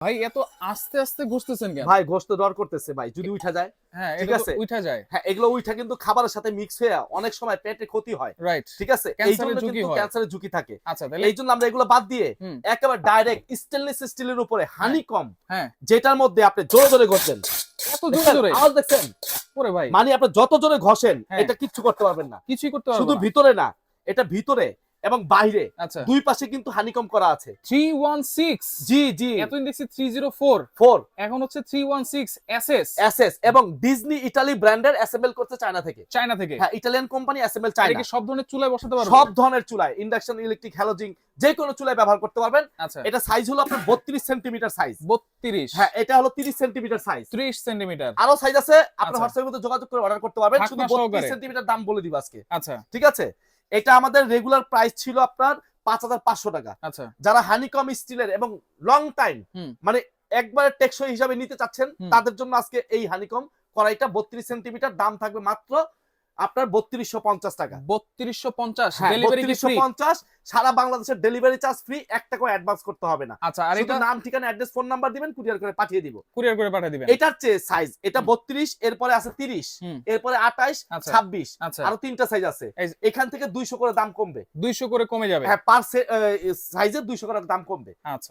ভাই এত আস্তে আস্তে কেন? ভাই দর করতেছে ভাই যদি উঠা যায়। হ্যাঁ ঠিক আছে। উঠা যায়। হ্যাঁ এগুলো উঠা কিন্তু খাবারের সাথে মিক্স হয়ে অনেক সময় পেটে ক্ষতি হয়। রাইট ঠিক আছে? এই জন্য কিন্তু হয়। ক্যান্সারের ঝুঁকি থাকে। আচ্ছা তাহলে এই জন্য আমরা এগুলো বাদ দিয়ে। একেবারে ডাইরেক্ট স্টেনলেস স্টিলের উপরে হানি কম হ্যাঁ। যেটার মধ্যে আপনি জোরে জোরে ঘষছেন এত জোরে জোরে? আওয়াজ দেখছেন? ভাই। মানে আপনি যত জোরে ঘষেন হ্যাঁ। এটা কিচ্ছু করতে পারবেন না। কিছুই করতে পারব শুধু ভিতরে না এটা ভিতরে এবং বাইরে। আচ্ছা। দুই পাশে কিন্তু হানিকম করা আছে। 316 জি জি। এতদিন দেখছি 304 ফোর এখন হচ্ছে 316 এসএস এসএস এবং ডিজনি ইটালি ব্র্যান্ডের অ্যাসেম্বল করতে চায়না থেকে। চায়না থেকে। হ্যাঁ ইটালিয়ান কোম্পানি অ্যাসেম্বল এটা চায়না কি সব ধরনের চুলায় বসাতে পারব? সব ধরনের চুলায় ইন্ডাকশন ইলেকট্রিক হ্যালোজিং যে কোনো চুলায় ব্যবহার করতে পারবেন। আচ্ছা। এটা সাইজ হলো আপনার বত্রিশ সেন্টিমিটার সাইজ 32 হ্যাঁ এটা হলো তিরিশ সেন্টিমিটার সাইজ 30 সেন্টিমিটার আরও সাইজ আছে আপনার আচ্ছা। হোয়াটসঅ্যাপের মধ্যে যোগাযোগ করে অর্ডার করতে পারবেন। শুধু বত্রিশ সহকারে। সেন্টিমিটার দাম বলে দিব আজকে। আচ্ছা। ঠিক আছে? এটা আমাদের রেগুলার প্রাইস ছিল আপনার পাঁচ হাজার পাঁচশো টাকা। আচ্ছা। যারা হানিকম স্টিলের এবং লং টাইম। মানে একবারে টেকসই হিসাবে নিতে চাচ্ছেন তাদের জন্য আজকে এই হানিকম কড়াইটা বত্রিশ সেন্টিমিটার দাম থাকবে মাত্র আপনার বত্রিশশো পঞ্চাশ টাকা। 3250 হ্যাঁ ডেলিভারি কি বত্রিশশো পঞ্চাশ সারা বাংলাদেশের ডেলিভারি চার্জ ফ্রি এক টাকা অ্যাডভান্স করতে হবে না। আচ্ছা আর এটা নাম ঠিকানা অ্যাড্রেস ফোন নাম্বার দিবেন কুরিয়ার করে পাঠিয়ে দিব। কুরিয়ার করে পাঠিয়ে দিবেন। এটার চেয়ে সাইজ এটা বত্রিশ এরপরে আছে তিরিশ এরপরে আঠাইশ আচ্ছা। ছাব্বিশ আচ্ছা। আরও তিনটা সাইজ আছে। এখান থেকে দুইশো করে দাম কমবে। 200 করে কমে যাবে। হ্যাঁ পার সাইজের দুইশো করে দাম কমবে। আচ্ছা।